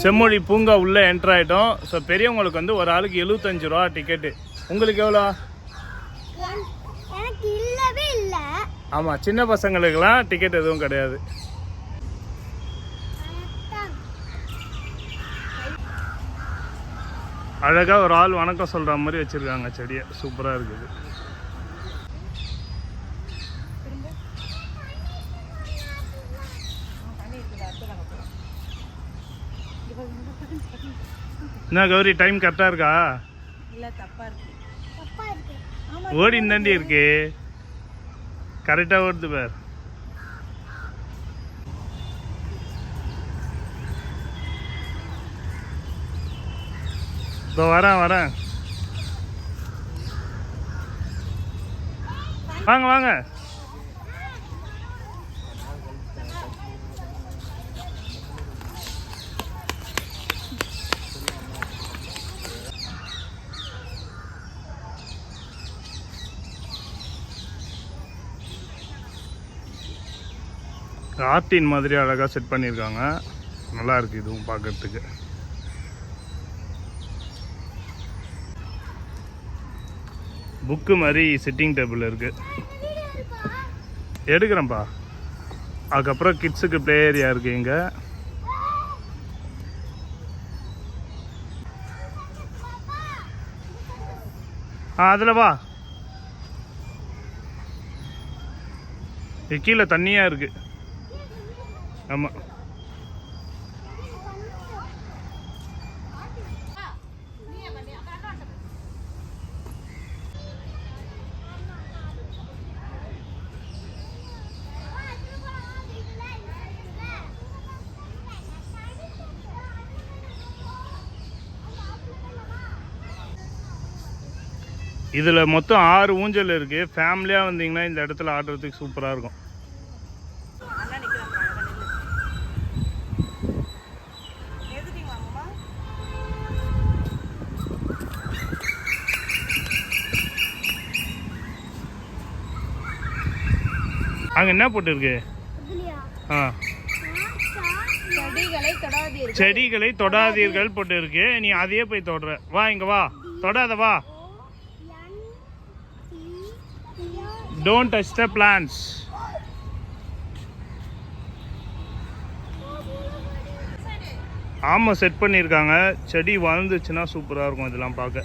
செம்மொழி பூங்கா உள்ளே என்ட்ரு ஆகிட்டோம் ஸோ பெரியவங்களுக்கு வந்து ஒரு ஆளுக்கு எழுபத்தஞ்சு ரூபா டிக்கெட்டு உங்களுக்கு எவ்வளோ? ஆமாம் சின்ன பசங்களுக்கெல்லாம் டிக்கெட் எதுவும் கிடையாது. அழகாக ஒரு ஆள் வணக்கம் சொல்கிற மாதிரி வச்சுருக்காங்க செடியை. சூப்பராக இருக்குது. என்ன கௌரி டைம் கரெக்டாக இருக்கா? இல்லை தப்பா இருக்கு. தப்பா இருக்கு. ஓடி தாண்டி இருக்கு. கரெக்டாக ஓடுது பேர். இதோ வரேன் வரேன். வாங்க வாங்க. ஆர்டின் மாதிரி அழகாக செட் பண்ணியிருக்காங்க. நல்லாயிருக்கு இதுவும் பார்க்கறதுக்கு புக்கு மாதிரி சிட்டிங் டேபிள் இருக்குது எடுக்கிறேன்ப்பா. அதுக்கப்புறம் கிட்ஸுக்கு ப்ளே ஏரியா இருக்குது இங்கே. ஆ அதில் வா. கீழே தண்ணியாக இருக்குது ஆமாம் இதில் மொத்தம் ஆறு ஊஞ்சல் இருக்குது ஃபேமிலியாக வந்தீங்கன்னா இந்த இடத்துல ஆடுறதுக்கு சூப்பராக இருக்கும். அங்கே என்ன போட்டிருக்கு? ஆ. செடிகளை தொடாதீர்கள். செடிகளை தொடாதீர்கள் போட்டு இருக்கு நீ அதையே போய் தொடுற. வா இங்க வா. தொடாத வா. டோன்ட் டச் த பிளான்ஸ் ஆமாம் செட் பண்ணியிருக்காங்க. செடி வளர்ந்துச்சுன்னா சூப்பராக இருக்கும் இதெல்லாம் பார்க்க.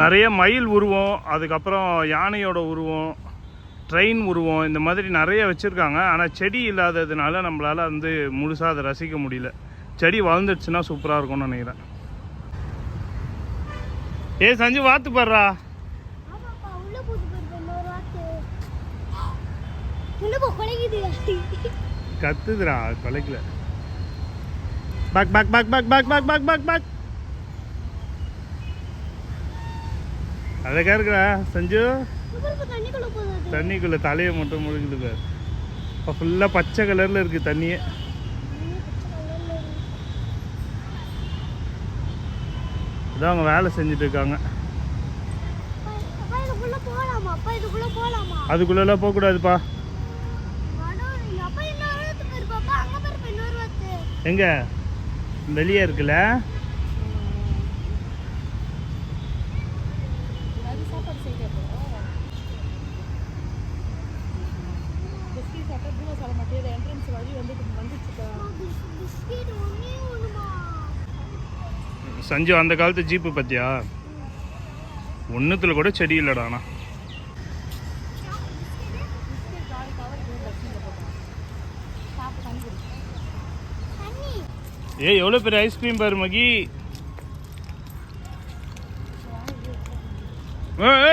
நிறைய மயில் உருவம் அதுக்கப்புறம் யானையோட உருவம் ட்ரெயின் உருவம் இந்த மாதிரி நிறைய வச்சுருக்காங்க. ஆனால் செடி இல்லாததுனால நம்மளால் வந்து முழுசாக அதை ரசிக்க முடியல. செடி வளர்ந்துடுச்சுன்னா சூப்பராக இருக்கும்னு நினைக்கிறேன். ஏ சஞ்சு வாத்து பாடுறா கத்துதுடா கொலைக்கல. பாக் பாக் பாக் பாக் பாக் பாக் பாக் பாக் பாக் அழகாக இருக்கிறா செஞ்சு. தண்ணிக்குள்ளே தலையை மட்டும் முழுகுது பார். இப்போ ஃபுல்லாக பச்சை கலரில் இருக்குது தண்ணியே. இதான் அவங்க வேலை செஞ்சுட்டு இருக்காங்க. அதுக்குள்ளெல்லாம் போகக்கூடாதுப்பா எங்கே? வெளியே இருக்குல்ல? சஞ்சு அந்த காலத்து ஜீப்பு பற்றியா ஒன்றுத்தில் கூட செடி இல்லைடாண்ணா ஏய் எவ்வளோ பெரிய ஐஸ்கிரீம் பாரு மகி. ஏ ஏ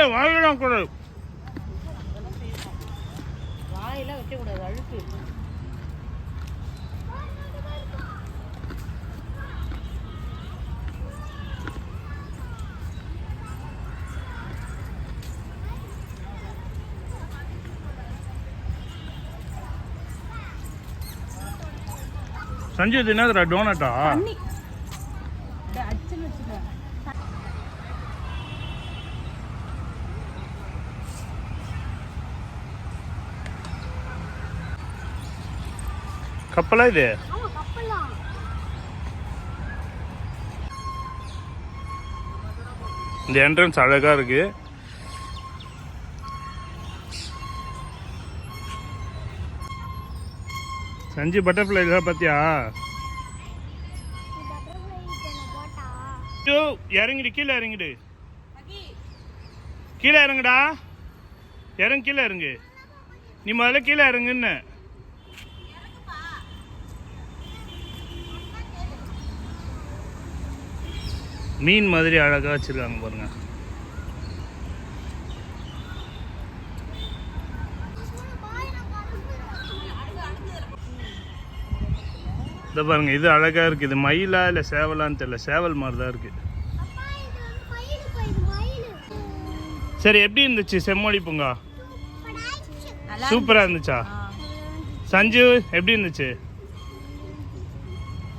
கூட வாயில வைக்கக்கூடாது அழுக்கு. சஞ்சு இது என்னதுடா டோனட்டா கப்பலா இது? இந்த என்ட்ரன்ஸ் அழகா இருக்கு. சஞ்சு பட்டர்ஃப்ளை இதெல்லாம் பார்த்தியா இறங்கிடு கீழே இறங்கிடு. கீழே இறங்குடா. இறங்கு கீழே இறங்கு. நீ முதல்ல கீழே இறங்குன்னு. மீன் மாதிரி அழகாக வச்சுருக்காங்க பாருங்கள் இந்த பாருங்க இது அழகா இருக்கு. இது மயிலா இல்ல சேவலான்னு தெரியல. சேவல் மாதிரி தான் இருக்கு. அப்பா இது வந்து மயில் இது மயில். சரி எப்படி இருந்துச்சு செம்மொழி பூங்கா? நல்லா சூப்பரா இருந்துச்சா. சஞ்சு எப்படி இருந்துச்சு?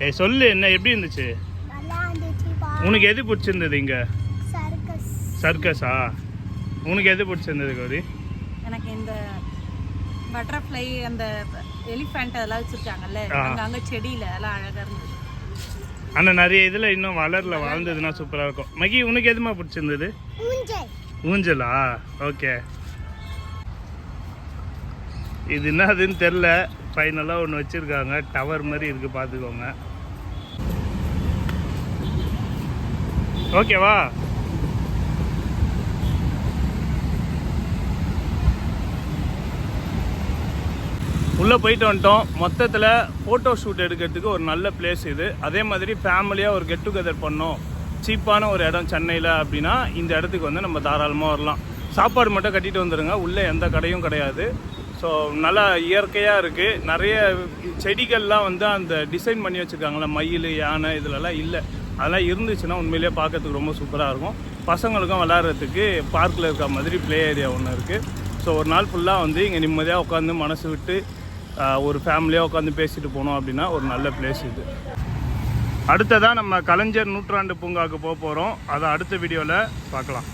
ஏய் சொல்லு என்ன எப்படி இருந்துச்சு? உனக்கு எது பிடிச்சிருந்தது இங்க? சர்க்கஸ். சர்க்கஸா? உனக்கு எது பிடிச்சிருந்தது கௌரி? எனக்கு இந்த பட்டர்ஃப்ளை அந்த எலிஃபென்ட் அதெல்லாம் வச்சிருக்காங்கல்ல. அங்க செடியில அதெல்லாம் அழகா இருந்தது. ஆனால் நிறைய இதில் இன்னும் வளரல வாழ்ந்ததுன்னா சூப்பராக இருக்கும். மகி உனக்கு எதுமா பிடிச்சிருந்தது? ஊஞ்சல். ஊஞ்சலா? ஓகே. இது என்னதுன்னு தெரில ஃபைனலாக ஒன்று வச்சுருக்காங்க. டவர் மாதிரி இருக்குது பார்த்துக்கோங்க. ஓகேவா உள்ளே போயிட்டு வந்துட்டோம். மொத்தத்தில் ஃபோட்டோ ஷூட் எடுக்கிறதுக்கு ஒரு நல்ல பிளேஸ் இது. அதே மாதிரி ஃபேமிலியாக ஒரு கெட் டுகெதர் பண்ணோம். சீப்பான ஒரு இடம் சென்னையில் அப்படின்னா இந்த இடத்துக்கு வந்து நம்ம தாராளமாக வரலாம். சாப்பாடு மட்டும் கட்டிட்டு வந்துடுங்க உள்ளே எந்த கடையும் கிடையாது. ஸோ நல்லா இயற்கையாக இருக்குது நிறைய செடிகள்லாம் வந்து அந்த டிசைன் பண்ணி வச்சுருக்காங்களே மயில் யானை இதிலலாம் இல்லை. அதெல்லாம் இருந்துச்சுன்னா உண்மையிலேயே பார்க்கறதுக்கு ரொம்ப சூப்பராக இருக்கும். பசங்களுக்கும் விளாட்றதுக்கு பார்க்கில் இருக்க மாதிரி ப்ளே ஏரியா ஒன்று இருக்குது ஸோ ஒரு நாள் ஃபுல்லாக வந்து இங்கே நிம்மதியாக உட்காந்து மனசு விட்டு ஒரு ஃபேமிலியாக உட்காந்து பேசிட்டு போனோம் அப்படின்னா ஒரு நல்ல பிளேஸ் இது. அடுத்ததாக நம்ம கலைஞர் நூற்றாண்டு பூங்காவுக்கு போக போகிறோம் அதை அடுத்த வீடியோவில் பார்க்கலாம்.